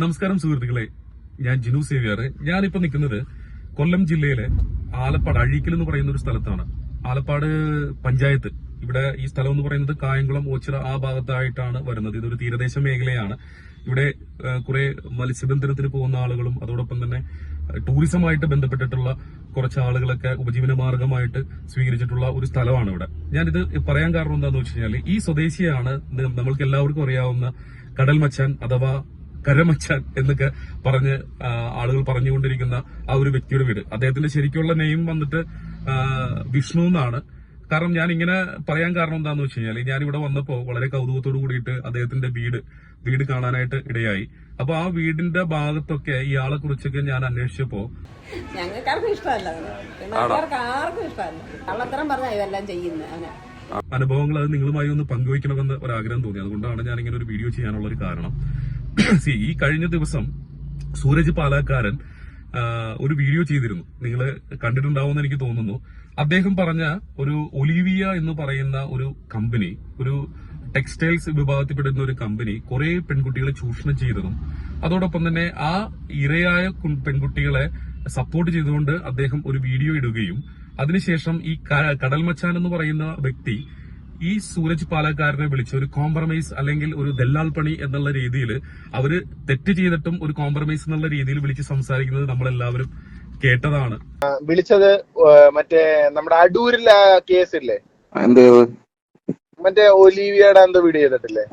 നമസ്കാരം സുഹൃത്തുക്കളെ. ഞാൻ ജിനു സേവിയർ. ഞാനിപ്പോ നിൽക്കുന്നത് കൊല്ലം ജില്ലയിലെ ആലപ്പാട് അഴീക്കൽ എന്ന് പറയുന്ന ഒരു സ്ഥലത്താണ്. ആലപ്പാട് പഞ്ചായത്ത്. ഇവിടെ ഈ സ്ഥലം എന്ന് പറയുന്നത് കായംകുളം ഓച്ചിറ ആ ഭാഗത്തായിട്ടാണ് വരുന്നത്. ഇതൊരു തീരദേശ മേഖലയാണ്. ഇവിടെ കുറെ മത്സ്യബന്ധനത്തിന് പോകുന്ന ആളുകളും അതോടൊപ്പം തന്നെ ടൂറിസമായിട്ട് ബന്ധപ്പെട്ടിട്ടുള്ള കുറച്ച് ആളുകളൊക്കെ ഉപജീവന മാർഗമായിട്ട് സ്വീകരിച്ചിട്ടുള്ള ഒരു സ്ഥലമാണ് ഇവിടെ. ഞാനിത് പറയാൻ കാരണം എന്താണെന്ന് വെച്ച് കഴിഞ്ഞാൽ ഈ സ്വദേശിയാണ് നമ്മൾക്ക് എല്ലാവർക്കും അറിയാവുന്ന കടൽ മച്ചാൻ അഥവാ കരമച്ചാൻ എന്നൊക്കെ പറഞ്ഞ് ആളുകൾ പറഞ്ഞുകൊണ്ടിരിക്കുന്ന ആ ഒരു വ്യക്തിയുടെ വീട്. അദ്ദേഹത്തിന്റെ ശരിക്കുള്ള നെയിം വന്നിട്ട് വിഷ്ണു എന്നാണ്. കാരണം ഞാൻ ഇങ്ങനെ പറയാൻ കാരണം എന്താണെന്ന് വെച്ച് കഴിഞ്ഞാൽ ഞാൻ ഇവിടെ വന്നപ്പോ വളരെ കൗതുകത്തോട് കൂടിയിട്ട് അദ്ദേഹത്തിന്റെ വീട് വീട് കാണാനായിട്ട് ഇടയായി. അപ്പൊ ആ വീടിന്റെ ഭാഗത്തൊക്കെ ഇയാളെ കുറിച്ചൊക്കെ ഞാൻ അന്വേഷിച്ചപ്പോ ഞങ്ങൾക്കാർക്കും ഇഷ്ടമല്ല ആർക്കും ഇഷ്ടമല്ല. കള്ളത്തരം പറഞ്ഞാ ഇതെല്ലാം അനുഭവങ്ങൾ അത് നിങ്ങളുമായി ഒന്ന് പങ്കുവയ്ക്കണമെന്ന് ഒരാഗ്രഹം തോന്നി. അതുകൊണ്ടാണ് ഞാൻ ഇങ്ങനെ ഒരു വീഡിയോ ചെയ്യാനുള്ള ഒരു കാരണം. See, ഈ കഴിഞ്ഞ ദിവസം സൂരജ് പാലാക്കാരൻ ഒരു വീഡിയോ ചെയ്തിരുന്നു. നിങ്ങൾ കണ്ടിട്ടുണ്ടാവുമെന്ന് എനിക്ക് തോന്നുന്നു. അദ്ദേഹം പറഞ്ഞ ഒരു ഒലിവിയ എന്ന് പറയുന്ന ഒരു കമ്പനി ഒരു ടെക്സ്റ്റൈൽസ് വിഭാഗത്തിൽപ്പെടുന്ന ഒരു കമ്പനി കുറെ പെൺകുട്ടികളെ ചൂഷണം ചെയ്തതും അതോടൊപ്പം തന്നെ ആ ഇരയായ പെൺകുട്ടികളെ സപ്പോർട്ട് ചെയ്തുകൊണ്ട് അദ്ദേഹം ഒരു വീഡിയോ ഇടുകയും അതിനുശേഷം ഈ കടൽമച്ചാൻ കടൽ മച്ചാൻ എന്ന് പറയുന്ന വ്യക്തി ഈ സൂരജ് പാലക്കാരനെ വിളിച്ച് ഒരു കോംപ്രമൈസ് അല്ലെങ്കിൽ ഒരു ദല്ലാൽ പണി എന്നുള്ള രീതിയിൽ അവർ തെറ്റ് ചെയ്തിട്ടും ഒരു കോംപ്രമൈസ് എന്നുള്ള രീതിയിൽ വിളിച്ച് സംസാരിക്കുന്നത് നമ്മളെല്ലാവരും കേട്ടതാണ്. വിളിച്ചത് മറ്റേ നമ്മുടെ അടൂരിലെ കേസ് കേസില്ലേ? മറ്റേ ഒലീവിയുടെ എന്തോ വീഡിയോ ചെയ്തിട്ടില്ലേ?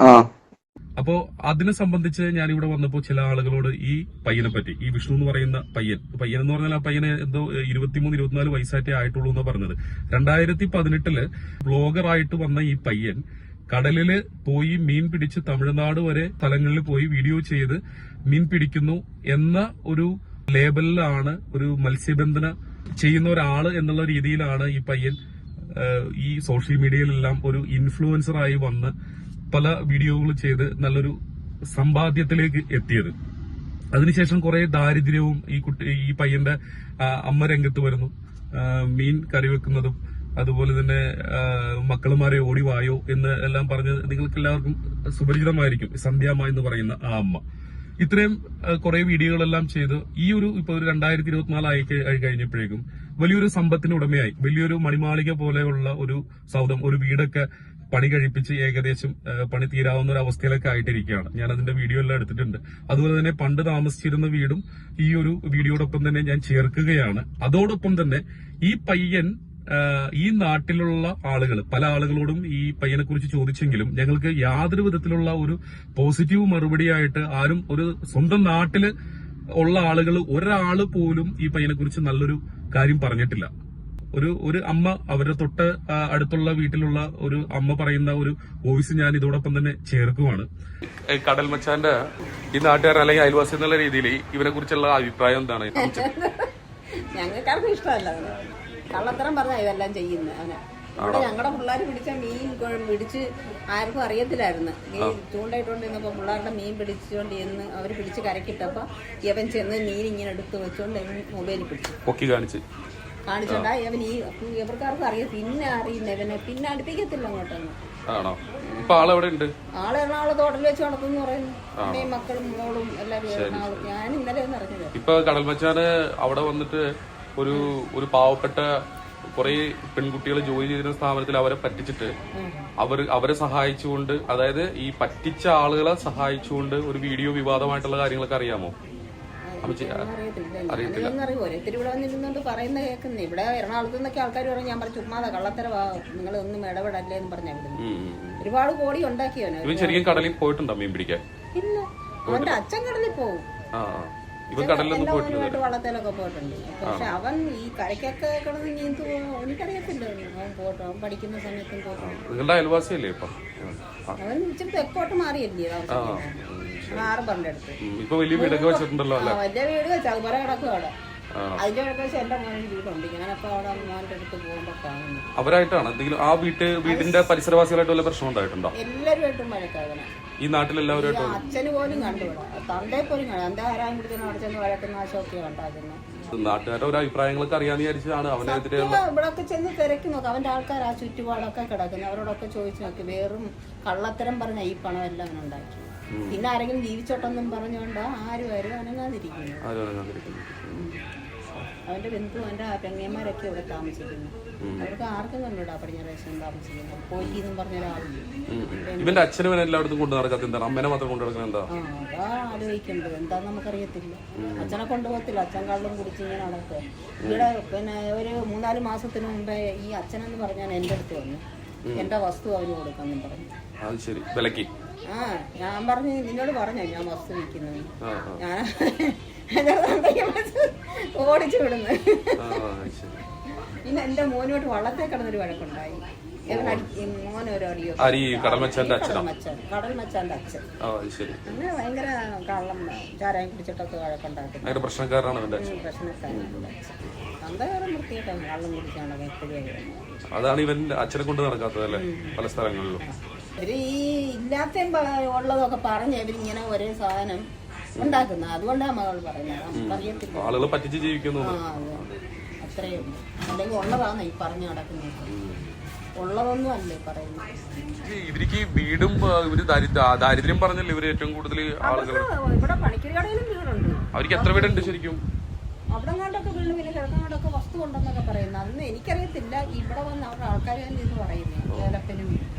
അപ്പോ അതിനെ സംബന്ധിച്ച് ഞാൻ ഇവിടെ വന്നപ്പോൾ ചില ആളുകളോട് ഈ പയ്യനെ പറ്റി ഈ വിഷ്ണു എന്ന് പറയുന്ന പയ്യൻ പയ്യൻ എന്ന് പറഞ്ഞാൽ ആ പയ്യനെ എന്തോ ഇരുപത്തിമൂന്ന് ഇരുപത്തിനാല് വയസ്സായിട്ടേ ആയിട്ടുള്ളൂ എന്ന് പറഞ്ഞത്. രണ്ടായിരത്തി പതിനെട്ടിൽ ബ്ലോഗറായിട്ട് വന്ന ഈ പയ്യൻ കടലിൽ പോയി മീൻ പിടിച്ച് തമിഴ്നാട് വരെ സ്ഥലങ്ങളിൽ പോയി വീഡിയോ ചെയ്ത് മീൻ പിടിക്കുന്നു എന്ന ഒരു ലേബലിലാണ് ഒരു മത്സ്യബന്ധന ചെയ്യുന്ന ഒരാൾ എന്നുള്ള രീതിയിലാണ് ഈ പയ്യൻ ഈ സോഷ്യൽ മീഡിയയിലെല്ലാം ഒരു ഇൻഫ്ലുവൻസറായി വന്ന് പല വീഡിയോകൾ ചെയ്ത് നല്ലൊരു സമ്പാദ്യത്തിലേക്ക് എത്തിയത്. അതിനുശേഷം കുറെ ദാരിദ്ര്യവും ഈ കുട്ടി ഈ പയ്യന്റെ അമ്മ രംഗത്ത് വരുന്നു. മീൻ കറി വെക്കുന്നതും അതുപോലെ തന്നെ മക്കളുമാരെ ഓടി വായോ എന്ന് എല്ലാം പറഞ്ഞ് നിങ്ങൾക്ക് എല്ലാവർക്കും സുപരിചിതമായിരിക്കും സന്ധ്യാമ്മ എന്ന് പറയുന്ന ആ അമ്മ. ഇത്രയും കുറെ വീഡിയോകളെല്ലാം ചെയ്ത് ഈ ഒരു ഇപ്പൊ ഒരു രണ്ടായിരത്തി ഇരുപത്തിനാല് ആയി കഴിഞ്ഞപ്പോഴേക്കും വലിയൊരു സമ്പത്തിന് ഉടമയായി. വലിയൊരു മണിമാളിക പോലെയുള്ള ഒരു സൗദം ഒരു വീടൊക്കെ പണി കഴിപ്പിച്ച് ഏകദേശം പണി തീരാവുന്ന ഒരു അവസ്ഥയിലൊക്കെ ആയിട്ടിരിക്കുകയാണ്. ഞാൻ അതിന്റെ വീഡിയോ എല്ലാം എടുത്തിട്ടുണ്ട്. അതുപോലെ തന്നെ പണ്ട് താമസിച്ചിരുന്ന വീടും ഈ ഒരു വീഡിയോടൊപ്പം തന്നെ ഞാൻ ചേർക്കുകയാണ്. അതോടൊപ്പം തന്നെ ഈ പയ്യൻ ഈ നാട്ടിലുള്ള ആളുകൾ പല ആളുകളോടും ഈ പയ്യനെ കുറിച്ച് ചോദിച്ചെങ്കിലും ഞങ്ങൾക്ക് യാതൊരു വിധത്തിലുള്ള ഒരു പോസിറ്റീവ് മറുപടിയായിട്ട് ആരും ഒരു സ്വന്തം നാട്ടിൽ ഉള്ള ആളുകൾ ഒരാൾ പോലും ഈ പയ്യനെ കുറിച്ച് നല്ലൊരു കാര്യം പറഞ്ഞിട്ടില്ല. ഒരു ഒരു അമ്മ അവരുടെ തൊട്ട് അടുത്തുള്ള വീട്ടിലുള്ള ഒരു അമ്മ പറയുന്ന ഒരു വോയിസ് ഞാൻ ഇതോടൊപ്പം തന്നെ ചേർക്കുവാണ്. കടൽ മച്ചാന്റെ ഈ നാട്ടുകാരൻ അല്ലെങ്കിൽ അയൽവാസി എന്നുള്ള രീതിയിൽ ഇവനെ കുറിച്ചുള്ള അഭിപ്രായം എന്താണ്? ഞങ്ങൾക്കാർക്കും ഇഷ്ടമല്ല കള്ളത്തരം പറഞ്ഞ ഇതെല്ലാം ചെയ്യുന്നത് അവനെ. ഇവിടെ ഞങ്ങളുടെ പിള്ളേർ പിടിച്ച മീൻ പിടിച്ച് ആർക്കും അറിയത്തില്ലായിരുന്നു. ഈ ചൂണ്ടയിട്ടുകൊണ്ടിരുന്നപ്പോ പിള്ളേരുടെ മീൻ പിടിച്ചുകൊണ്ട് ഇന്ന് അവർ പിടിച്ച് കരക്കിട്ടപ്പോ ഇവൻ ചെന്ന് മീൻ ഇങ്ങനെ എടുത്ത് വെച്ചോണ്ട് മൊബൈലിൽ പിടിച്ചു. പൊക്കി കാണിച്ച്. കാണിച്ചോണ്ടാ. ഇവൻ ഈ ഇവർക്കാർക്കും അറിയാം. പിന്നെ അറിയുന്ന ഇവനെ പിന്നെ അടുപ്പിക്കത്തില്ല അങ്ങോട്ടൊന്നും ആണോ? ഇപ്പൊ ആളെവിടെ ഉണ്ട് ആൾ എറണാകുളത്ത് ഹോട്ടലിൽ വെച്ച് നടക്കുന്നു പറയുന്നു. മക്കളും മോളും എല്ലാവരും ഞാൻ ഇന്നലെ അറിഞ്ഞത് ഇപ്പൊ കടൽ മച്ചാന് അവിടെ വന്നിട്ട് ഒരു ഒരു പാവപ്പെട്ട കുറെ പെൺകുട്ടികൾ ജോലി ചെയ്തിരുന്ന സ്ഥാപനത്തിൽ അവരെ പറ്റിച്ചിട്ട് അവർ അവരെ സഹായിച്ചുകൊണ്ട് അതായത് ഈ പറ്റിച്ച ആളുകളെ സഹായിച്ചുകൊണ്ട് ഒരു വീഡിയോ വിവാദമായിട്ടുള്ള കാര്യങ്ങളൊക്കെ അറിയാമോ? അറിയത്തില്ല അറിയോ ഓരോരുത്തർ ഇവിടെ വന്നിരുന്നോണ്ട് പറയുന്ന കേൾക്കുന്നേ. ഇവിടെ എറണാകുളത്ത് നിന്നൊക്കെ ആൾക്കാർ പറഞ്ഞു ഞാൻ പറഞ്ഞു ചുമ്മാതാ കള്ളത്തരവാ നിങ്ങൾ ഒന്നും ഇടപെടല്ലേ എന്ന് പറഞ്ഞാ വിടുന്നു. ഉം, ഉം, ഉം. ഒരുപാട് കോടി ഉണ്ടാക്കിയവന്. ഇവൻ ശരിക്കും കടലിൽ പോയിട്ടുണ്ടോ മീൻ പിടിക്കാൻ? ഇല്ല. അവന്റെ അച്ഛൻ കടലിൽ പോകും ആ. ഇവൻ കടലിലൊന്നും പോയിട്ടില്ല. ഓനുമായിട്ട് വള്ളത്തേലൊക്കെ പോയിട്ടുണ്ട്. പക്ഷെ അവൻ ഈ കരയ്ക്കൊക്കെ കിടന്ന് നീന്തു എനിക്കറിയത്തില്ല. അവൻ പോട്ടോ അവൻ പഠിക്കുന്ന സമയത്തും പോട്ടോ നിങ്ങളുടെ അയൽവാസിയല്ലേ ഇപ്പൊ? ആ. അവൻ ഇച്ചിരി തെക്കോട്ട് മാറിയല്ലേ താമസിക്കുന്നത് ആറ് പണ്ടെടുത്ത് ഉം, ഇപ്പൊ വലിയ വീട് വെച്ചിട്ടുണ്ടല്ലോ അല്ലേ? വലിയ വീട് വെച്ചാൽ അതുപോലെ കിടക്കും അവിടെ. അതിന്റെ ഇടയ്ക്ക് വെച്ച് എന്റെ മോനിൽ വീടുണ്ട്. ഞാനപ്പോ അവിടെ മോന്റെ അടുത്ത് പോകുമ്പോ കാണുന്നു. അവരായിട്ടാണ് എന്തെങ്കിലും ആ വീട്ട് വീടിന്റെ പരിസരവാസികളായിട്ട് വല്ല പ്രശ്നം ഉണ്ടായിട്ടുണ്ടോ? എല്ലാവരുമായിട്ടും വഴക്കാകണം ഈ നാട്ടിലെല്ലാവരുമായിട്ടും അച്ഛന് പോലും കണ്ടു തന്റെ പോലും കാണാം. എന്താ ആരാൻ പിടിക്കുന്ന അവിടെ ചെന്ന് വഴക്കുന്ന നാശമൊക്കെ ഉണ്ടാക്കുന്നത് നാട്ടുകാരുടെ ഒരു അഭിപ്രായങ്ങളൊക്കെ അറിയാന്ന് വിചാരിച്ചതാണ്. അവനെ ഇവിടൊക്കെ ചെന്ന് തിരക്കി നോക്കാം. അവന്റെ ആൾക്കാർ ആ ചുറ്റുപാടൊക്കെ കിടക്കുന്നു. അവരോടൊക്കെ ചോദിച്ചു നോക്കി. വേറും കള്ളത്തരം പറഞ്ഞ ഈ പണം എല്ലാം അവൻ ഉണ്ടാക്കി. പിന്നെ ആരെങ്കിലും ജീവിച്ചോട്ടെന്നും പറഞ്ഞുകൊണ്ട് ആരും ആരും അനങ്ങാതിരിക്കുന്നു. അവന്റെ ബന്ധു അവന്റെ പെങ്ങന്മാരൊക്കെ ഇവിടെ താമസിക്കുന്നു. അവർക്ക് ആർക്കും കണ്ടുകൂടാ പടിഞ്ഞാറേശ്വരം താമസിക്കുന്നു. പോയി എന്നും പറഞ്ഞ ഒരാളില്ല. ഇവന്റെ അച്ഛനും എല്ലായിടത്തും കൊണ്ടു നടക്കാത്ത എന്താണ്? അമ്മേനെ മാത്രം കൊണ്ടു നടക്കുന്നത് എന്താ? അതാ ആലോചിക്കേണ്ടത്. എന്താന്ന് നമുക്കറിയത്തില്ല. അച്ഛനെ കൊണ്ടുപോകത്തില്ല. അച്ഛൻ കള്ളും കുടിച്ച് ഇങ്ങനെ നടക്കുക. ഇവിടെ പിന്നെ ഒരു മൂന്നാൽ മാസത്തിന് മുമ്പേ ഈ അച്ഛനെന്ന് പറഞ്ഞാൽ എന്റെ അടുത്ത് വന്നു. എന്റെ വസ്തു അവന് കൊടുക്കാന്നും പറഞ്ഞു. അത് ശരി. വിലക്കി. ആ ഞാൻ പറഞ്ഞു നിന്നോട് പറഞ്ഞു ഞാൻ വസ്തു വിൽക്കുന്നത് ഞാൻ ഓടിച്ചു വിടുന്നു. പിന്നെ എന്റെ മോനോട്ട് വള്ളത്തെ കിടന്നൊരു വഴക്കുണ്ടായി. ആര് ഈ കടൽമച്ചാന്റെ അച്ഛനാ? അച്ഛൻ. പിന്നെ അങ്ങനെ ഭയങ്കര കള്ളം ചാരായം കുടിച്ചിട്ടൊക്കെ വഴക്കുണ്ടാക്കും ഭയങ്കര പ്രശ്നക്കാരനാണ് അവന്റെ അച്ഛൻ. വൃത്തിയായിട്ടാണ് കള്ളം കുടിച്ചാണ് എപ്പോഴും അതാണ് ഇവൻ അച്ഛനെ കൊണ്ട് നടക്കാത്തത് അല്ലേ? പല സ്ഥലങ്ങളിലും. ഇവർ ഈ ഇല്ലാത്ത ഉള്ളതൊക്കെ പറഞ്ഞ് ഇവരിങ്ങനെ ഒരേ സാധനം ഉണ്ടാക്കുന്ന അതുകൊണ്ടാണ് മകൾ പറയുന്നത്. നമുക്കറിയത്തില്ല. ആളുകൾ പറ്റിച്ച് ജീവിക്കുന്നു. അത്രയേ ഉള്ളൂ. അല്ലെങ്കിൽ ഉള്ളതാണ് ഈ പറഞ്ഞു നടക്കുന്നത്. ഉള്ളതൊന്നും അല്ലേ പറയുന്നത്. ഇവർക്ക് വീടും ഇവർ ദാരിദ്ര്യ ദാരിദ്ര്യം പറഞ്ഞല്ലേ ഇവർ ഏറ്റവും കൂടുതൽ ആളുകൾ ഇവിടെ പണിക്കരി വീടുണ്ട്. അവർക്ക് എത്ര വീടുണ്ട് ശരിക്കും? അവിടെ കണ്ടൊക്കെ വീണ് പിന്നെ കിഴക്കങ്ങോട്ടൊക്കെ വസ്തു ഉണ്ടെന്നൊക്കെ പറയുന്നത് അന്ന് എനിക്കറിയത്തില്ല. ഇവിടെ വന്ന് അവരുടെ ആൾക്കാർ തന്നെ ഇത് പറയുന്നത്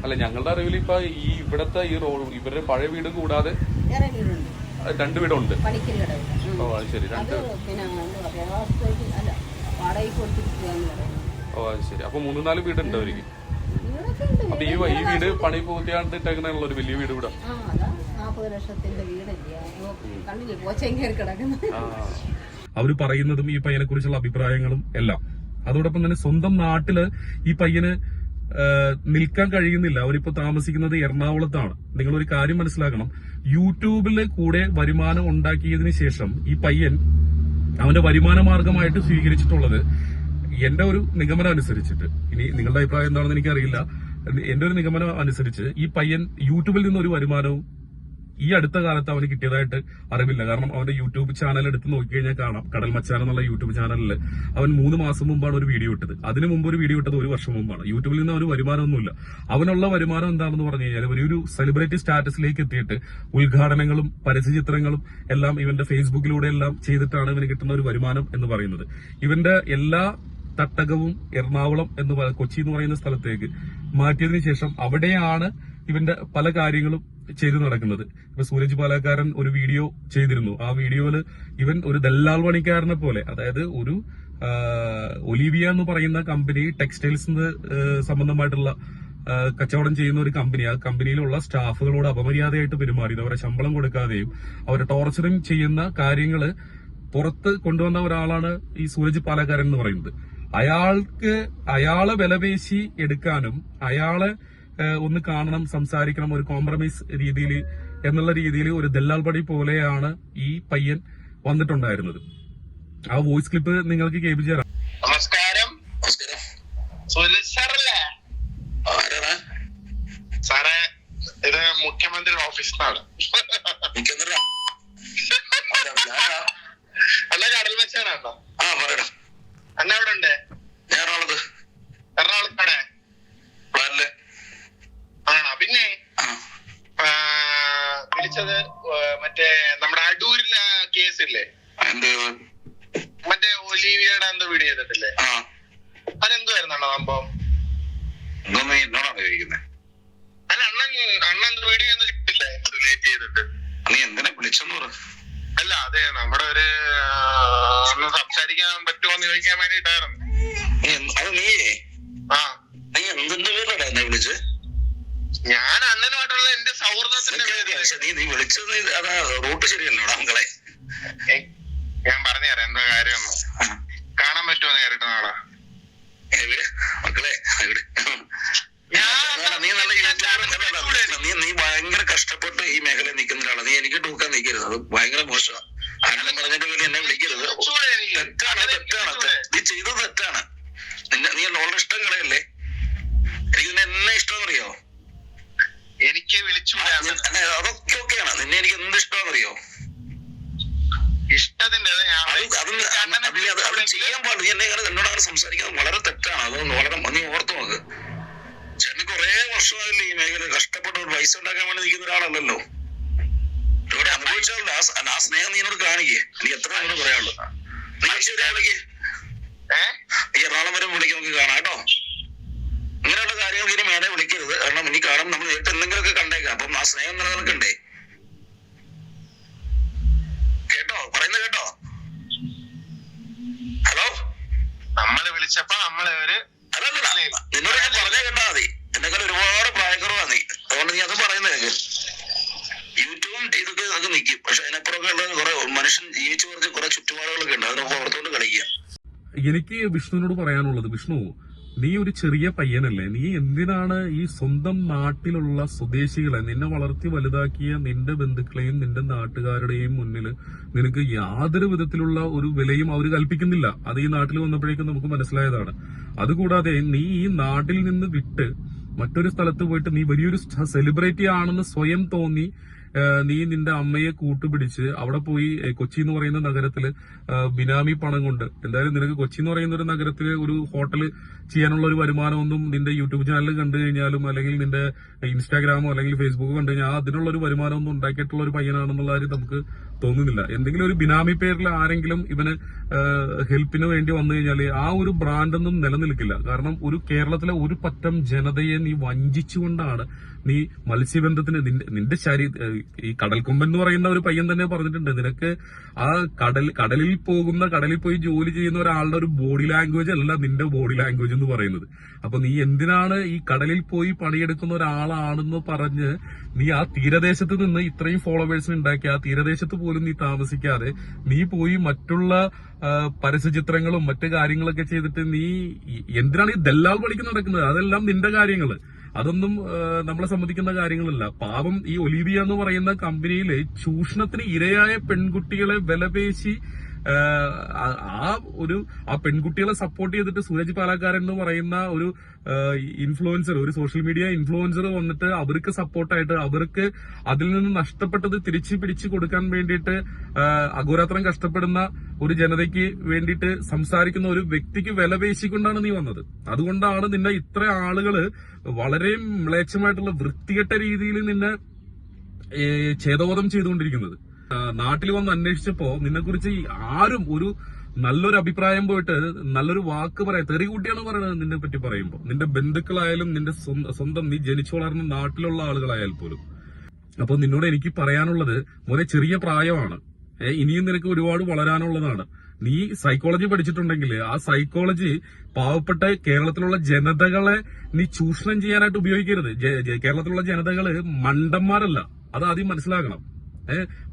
അല്ല ഞങ്ങളുടെ അറിവിൽ ഇപ്പൊ ഈ ഇവിടത്തെ ഈ റോഡ് ഇവരുടെ പഴയ വീട് കൂടാതെ വേറെ വീടുണ്ട്. രണ്ട് വീടുണ്ട്. പണിക്കരി കട. ഓ അത് ശരി. അത് രണ്ട് പിന്നെ എന്താ പറയാ വാസ്തുവിക്ക് അല്ല വാടകയ്ക്ക് കൊടുത്തിരിക്കുക പറയുന്നത് ഓ അത് ശരി. അപ്പൊ മൂന്ന് നാല് വീടുണ്ട് അവർക്ക്? വീടൊക്കെ ഉണ്ട്. അപ്പൊ ഈ ഈ വീട് പണി പൂർത്തിയാണ്ടിട്ടേക്കുള്ള ഒരു വലിയ വീട് ഇവിടെ. ആ അതാ നാൽപ്പത് ലക്ഷത്തിന്റെ വീടല്ലേ? കണ്ടില്ലേ പോച്ചയും കയറി കിടക്കുന്നത്? അവർ പറയുന്നതും ഈ പയ്യനെ കുറിച്ചുള്ള അഭിപ്രായങ്ങളും എല്ലാം. അതോടൊപ്പം തന്നെ സ്വന്തം നാട്ടിൽ ഈ പയ്യന് നിൽക്കാൻ കഴിയുന്നില്ല. അവരിപ്പോ താമസിക്കുന്നത് എറണാകുളത്താണ്. നിങ്ങൾ ഒരു കാര്യം മനസ്സിലാക്കണം. യൂട്യൂബിൽ കൂടെ വരുമാനം ഉണ്ടാക്കിയതിനു ശേഷം ഈ പയ്യൻ അവന്റെ വരുമാന മാർഗമായിട്ട് സ്വീകരിച്ചിട്ടുള്ളത് എന്റെ ഒരു നിഗമനം അനുസരിച്ചിട്ട്. ഇനി നിങ്ങളുടെ അഭിപ്രായം എന്താണെന്ന് എനിക്കറിയില്ല. എന്റെ ഒരു നിഗമനം അനുസരിച്ച് ഈ പയ്യൻ യൂട്യൂബിൽ നിന്ന് ഒരു വരുമാനവും ഈ അടുത്ത കാലത്ത് അവന് കിട്ടിയതായിട്ട് അറിവില്ല. കാരണം അവന്റെ യൂട്യൂബ് ചാനൽ എടുത്ത് നോക്കിക്കഴിഞ്ഞാൽ കാണാം. കടൽ മച്ചാൻ എന്നുള്ള യൂട്യൂബ് ചാനലിൽ അവൻ മൂന്ന് മാസം മുമ്പാണ് ഒരു വീഡിയോ ഇട്ടത്. അതിന് മുമ്പ് ഒരു വീഡിയോ ഇട്ടത് ഒരു വർഷം മുമ്പാണ്. യൂട്യൂബിൽ നിന്ന് അവന് വരുമാനമൊന്നുമില്ല. അവനുള്ള വരുമാനം എന്താണെന്ന് പറഞ്ഞു കഴിഞ്ഞാൽ ഒരു സെലിബ്രിറ്റി സ്റ്റാറ്റസിലേക്ക് എത്തിയിട്ട് ഉദ്ഘാടനങ്ങളും പരസ്യചിത്രങ്ങളും എല്ലാം ഇവന്റെ ഫേസ്ബുക്കിലൂടെ എല്ലാം ചെയ്തിട്ടാണ് ഇവന് കിട്ടുന്ന ഒരു വരുമാനം എന്ന് പറയുന്നത്. ഇവന്റെ എല്ലാ തട്ടകവും എറണാകുളം എന്ന് കൊച്ചി എന്ന് പറയുന്ന സ്ഥലത്തേക്ക് മാറ്റിയതിനു ശേഷം അവിടെയാണ് ഇവന്റെ പല കാര്യങ്ങളും ചെയ്തു നടക്കുന്നത്. ഇപ്പൊ സൂരജ് പാലക്കാരൻ ഒരു വീഡിയോ ചെയ്തിരുന്നു. ആ വീഡിയോയിൽ ഇവൻ ഒരു ദല്ലാൾ പണിക്കാരനെ പോലെ അതായത് ഒരു ഒലിവിയ എന്ന് പറയുന്ന കമ്പനി ടെക്സ്റ്റൈൽസ് സംബന്ധമായിട്ടുള്ള കച്ചവടം ചെയ്യുന്ന ഒരു കമ്പനി. ആ കമ്പനിയിലുള്ള സ്റ്റാഫുകളോട് അപമര്യാദയായിട്ട് പെരുമാറിയത്. അവരെ ശമ്പളം കൊടുക്കാതെയും അവരെ ടോർച്ചറിങ് ചെയ്യുന്ന കാര്യങ്ങൾ പുറത്ത് കൊണ്ടുവന്ന ഒരാളാണ് ഈ സൂരജ് പാലക്കാരൻ എന്ന് പറയുന്നത്. അയാൾക്ക് അയാളെ വിലപേശി എടുക്കാനും അയാളെ ഒന്ന് കാണണം സംസാരിക്കണം ഒരു കോംപ്രമൈസ് രീതിയിൽ എന്നുള്ള രീതിയിൽ ഒരു ദല്ലാൽ പടി പോലെയാണ് ഈ പയ്യൻ വന്നിട്ടുണ്ടായിരുന്നത്. ആ വോയിസ് ക്ലിപ്പ് നിങ്ങൾക്ക് കേൾപ്പിച്ചു തരാം. നമസ്കാരം. സാറേ ഇത് മുഖ്യമന്ത്രിയുടെ ഓഫീസിൽ മുഖ്യമന്ത്രി ഞാനാ അല്ല കടൽ വെച്ചാണോ ആ പറയടാ അന്ന എവിടെ ഉണ്ട് ഞാൻ എറണാകുളത്ത് എറണാകുളത്തടെ പ്ലാനിൽ ആണോ പിന്നെ ആ ആ, വിളിച്ചത് ആ, മറ്റേ നമ്മുടെ അടൂരിലെ കേസില്ലേ? ഇല്ലേ മറ്റേ ഒലീവിയുടെ എന്തോ വീഡിയോ ചെയ്തിട്ടില്ലേ? ആ. അതെന്തുവായിരുന്നോ സംഭവം? അല്ല അണ്ണൻ അണ്ണൻ വീഡിയോ ഒന്നും ഇട്ടില്ലേ റിലേറ്റ് ചെയ്തിട്ട്. നീ എന്തിനാ വിളിച്ചെന്ന് പറ? അല്ല അതെ നമ്മുടെ ഒരു ഒന്ന് സംസാരിക്കാൻ പറ്റുമോ എന്ന് ചോദിക്കാൻ വേണ്ടിട്ടായിരുന്നു അത് നീയേ? ആ. നീ എന്തിന്റെ പേരിലാടാ എന്നെ വിളിച്ച്? ഞാൻ അണ്ണനുമായിട്ടുള്ള എന്റെ സൗഹൃദത്തിന്റെ പക്ഷെ നീ നീ വിളിച്ചത് അതാ റൂട്ട് ശരിയല്ലോടാ മക്കളെ? ഞാൻ പറഞ്ഞു പറഞ്ഞുതരാം എന്താ കാര്യം കാണാൻ പറ്റുമോ നേരിട്ട് നാളെ മക്കളെ നീ നല്ല നീ നീ ഭയങ്കര കഷ്ടപ്പെട്ട് ഈ മേഖലയിൽ നിൽക്കുന്ന ഒരാളാണ് നീ എനിക്ക് ടൂക്കാൻ നിൽക്കരുത്. അത് ഭയങ്കര മോശമാണ് അണ്ണൻ പറഞ്ഞിട്ട് വേണ്ടി എന്നെ വിളിക്കരുത്. തെറ്റാണ് തെറ്റാണ്. നീ ചെയ്തത് തെറ്റാണ്. നിന്നെ നീ എന്നോട് ഇഷ്ടം കളയല്ലേ എനിക്ക് നിന്നെ എന്നെ ഇഷ്ടം അറിയോ എനിക്ക് അണ്ണൻ? അതൊക്കെ ഓക്കെയാണ് നിന്നെ എനിക്ക് എന്ത് ഇഷ്ടമാണെന്നറിയോ ഇഷ്ടത്തിന്റെ അത് ചെയ്യാൻ പാടില്ല. നീ എന്നെ എന്നോട് അങ്ങനെ സംസാരിക്കുന്നത് വളരെ തെറ്റാണ്. അത് വളരെ നീ ഓർത്തു നോക്ക്. ചേട്ടന് കുറെ വർഷമായില്ലേ ഈ മേഖല കഷ്ടപ്പെട്ട് ഒരു പൈസ ഉണ്ടാക്കാൻ വേണ്ടി നിൽക്കുന്ന ഒരാളല്ലല്ലോ. ആ സ- ആ സ്നേഹം നീ എന്നോട് കാണിക്കേ. നീ എത്ര എന്നോട് പറയാനുള്ളൂ നീ ശരിയാ വിളിക്കേ ഏ? ഈ എറണാകുളം വരെ വിളിക്കും നമുക്ക് കാണാം കേട്ടോ. ഇങ്ങനെയുള്ള കാര്യങ്ങൾ ഇനി മേലെ വിളിക്കരുത്. കാരണം ഇനി കാണും നമ്മൾ നേരിട്ട് എന്തെങ്കിലുമൊക്കെ കണ്ടേക്കാം. അപ്പം ആ സ്നേഹം നിലനിൽക്കണ്ടേ? കേട്ടോ? പറയുന്നത് കേട്ടോ? ഹലോ? നമ്മൾ വിളിച്ചപ്പോ നമ്മളെ ഒരു നിന്നോട് ഞാൻ പറഞ്ഞേ കേട്ടാ മതി. എന്നെക്കാൾ ഒരുപാട് പ്രായക്കുറവാ നീ. അതുകൊണ്ട് നീ അത് പറയുന്നത് കേക്ക്. യൂട്യൂബും ഇതൊക്കെ അത് നിൽക്കും പക്ഷെ അതിനപ്പുറമൊക്കെ ഉള്ള കുറെ മനുഷ്യൻ ജീവിച്ചു കുറച്ച് കുറെ ചുറ്റുപാടുകളൊക്കെ ഉണ്ട്. അതിനൊക്കെ ഓർത്തുകൊണ്ട് കളിക്കുക. എനിക്ക് വിഷ്ണുവിനോട് പറയാനുള്ളത് വിഷ്ണു നീ ഒരു ചെറിയ പയ്യനല്ലേ? നീ എന്തിനാണ് ഈ സ്വന്തം നാട്ടിലുള്ള സ്വദേശികളെ നിന്നെ വളർത്തി വലുതാക്കിയ നിന്റെ ബന്ധുക്കളെയും നിന്റെ നാട്ടുകാരുടെയും മുന്നിൽ നിനക്ക് യാതൊരു വിധത്തിലുള്ള ഒരു വിലയും അവർ കൽപ്പിക്കുന്നില്ല. അത് ഈ നാട്ടിൽ വന്നപ്പോഴേക്കും നമുക്ക് മനസ്സിലായതാണ്. അതുകൂടാതെ നീ ഈ നാട്ടിൽ നിന്ന് വിട്ട് മറ്റൊരു സ്ഥലത്ത് പോയിട്ട് നീ വലിയൊരു സെലിബ്രിറ്റി ആണെന്ന് സ്വയം തോന്നി നീ നിന്റെ അമ്മയെ കൂട്ടുപിടിച്ച് അവിടെ പോയി കൊച്ചി എന്ന് പറയുന്ന നഗരത്തിൽ ബിനാമി പണം കൊണ്ട്. എന്തായാലും നിനക്ക് കൊച്ചി എന്ന് പറയുന്ന ഒരു നഗരത്തിൽ ഒരു ഹോട്ടൽ ചെയ്യാനുള്ള ഒരു വരുമാനമൊന്നും നിന്റെ യൂട്യൂബ് ചാനൽ കണ്ടു കഴിഞ്ഞാലും അല്ലെങ്കിൽ നിന്റെ ഇൻസ്റ്റാഗ്രാമോ അല്ലെങ്കിൽ ഫേസ്ബുക്കോ കണ്ടു കഴിഞ്ഞാൽ അതിനുള്ള ഒരു വരുമാനമൊന്നും ഉണ്ടാക്കിയിട്ടുള്ള ഒരു പയ്യനാണെന്നുള്ള കാര്യം നമുക്ക് തോന്നുന്നില്ല. എന്തെങ്കിലും ഒരു ബിനാമി പേരിൽ ആരെങ്കിലും ഇവന് ഹെൽപ്പിന് വേണ്ടി വന്നു കഴിഞ്ഞാൽ ആ ഒരു ബ്രാൻഡൊന്നും നിലനിൽക്കില്ല. കാരണം ഒരു കേരളത്തിലെ ഒരു പറ്റം ജനതയെ നീ വഞ്ചിച്ചുകൊണ്ടാണ് നീ മത്സ്യബന്ധത്തിന് നിന്റെ നിന്റെ ശരീര ഈ കടൽക്കൊമ്പൻ എന്ന് പറയുന്ന ഒരു പയ്യൻ തന്നെ പറഞ്ഞിട്ടുണ്ട്. നിനക്ക് ആ കടൽ കടലിൽ പോകുന്ന കടലിൽ പോയി ജോലി ചെയ്യുന്ന ഒരാളുടെ ഒരു ബോഡി ലാംഗ്വേജ് അല്ല നിന്റെ ബോഡി ലാംഗ്വേജ് എന്ന് പറയുന്നത്. അപ്പൊ നീ എന്തിനാണ് ഈ കടലിൽ പോയി പണിയെടുക്കുന്ന ഒരാളാണെന്ന് പറഞ്ഞ് നീ ആ തീരദേശത്ത് നിന്ന് ഇത്രയും ഫോളോവേഴ്സിന് ഉണ്ടാക്കി ആ തീരദേശത്ത് പോലും നീ താമസിക്കാതെ നീ പോയി മറ്റുള്ള പരസ്യചിത്രങ്ങളും മറ്റു കാര്യങ്ങളൊക്കെ ചെയ്തിട്ട് നീ എന്തിനാണ് ഈ ദല്ലാൽ പണിക്ക് നടക്കുന്നത്? അതെല്ലാം നിന്റെ കാര്യങ്ങൾ. അതൊന്നും നമ്മളെ സംബന്ധിക്കുന്ന കാര്യങ്ങളല്ല. പാവം ഈ ഒലിവിയ എന്ന് പറയുന്ന കമ്പനിയിലെ ചൂഷണത്തിന് ഇരയായ പെൺകുട്ടികളെ വിലപേശി ആ, ഒരു ആ പെൺകുട്ടികളെ സപ്പോർട്ട് ചെയ്തിട്ട് സൂരജ് പാലക്കാരൻ എന്ന് പറയുന്ന ഒരു ഇൻഫ്ലുവൻസർ ഒരു സോഷ്യൽ മീഡിയ ഇൻഫ്ലുവൻസർ വന്നിട്ട് അവർക്ക് സപ്പോർട്ടായിട്ട് അവർക്ക് അതിൽ നിന്ന് നഷ്ടപ്പെട്ടത് തിരിച്ചു പിടിച്ചു കൊടുക്കാൻ വേണ്ടിയിട്ട് അഘോരാത്രം കഷ്ടപ്പെടുന്ന ഒരു ജനതയ്ക്ക് വേണ്ടിയിട്ട് സംസാരിക്കുന്ന ഒരു വ്യക്തിക്ക് വില നീ വന്നത്. അതുകൊണ്ടാണ് നിന്നെ ഇത്ര ആളുകൾ വളരെ മ്ലേച്ഛമായിട്ടുള്ള വൃത്തികെട്ട രീതിയിൽ നിന്നെ ഛേദബോധം ചെയ്തുകൊണ്ടിരിക്കുന്നത്. നാട്ടിൽ വന്ന് അന്വേഷിച്ചപ്പോ നിന്നെ കുറിച്ച് ആരും ഒരു നല്ലൊരു അഭിപ്രായം പോയിട്ട് നല്ലൊരു വാക്ക് പറയാം. തെറി കൂട്ടിയാണ് പറയുന്നത് നിന്നെ പറ്റി പറയുമ്പോൾ നിന്റെ ബന്ധുക്കളായാലും നിന്റെ സ്വന്തം- നീ ജനിച്ചു വളർന്ന നാട്ടിലുള്ള ആളുകളായാൽ പോലും. അപ്പൊ നിന്നോട് എനിക്ക് പറയാനുള്ളത് മോനെ ചെറിയ പ്രായമാണ്. ഇനിയും നിനക്ക് ഒരുപാട് വളരാനുള്ളതാണ്. നീ സൈക്കോളജി പഠിച്ചിട്ടുണ്ടെങ്കിൽ ആ സൈക്കോളജി പാവപ്പെട്ട കേരളത്തിലുള്ള ജനതകളെ നീ ചൂഷണം ചെയ്യാനായിട്ട് ഉപയോഗിക്കരുത്. കേരളത്തിലുള്ള ജനതകൾ മണ്ടന്മാരല്ല. അത് ആദ്യം മനസ്സിലാക്കണം.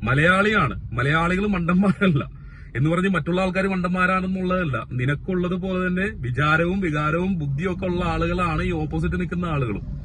മലയാളിയാണ്. മലയാളികൾ മണ്ടന്മാരല്ല. എന്ന് പറഞ്ഞ് മറ്റുള്ള ആൾക്കാർ മണ്ടന്മാരാണെന്നുള്ളതല്ല. നിനക്കുള്ളത് പോലെ തന്നെ വിചാരവും വികാരവും ബുദ്ധിയൊക്കെ ഉള്ള ആളുകളാണ് ഈ ഓപ്പോസിറ്റ് നിൽക്കുന്ന ആളുകളും.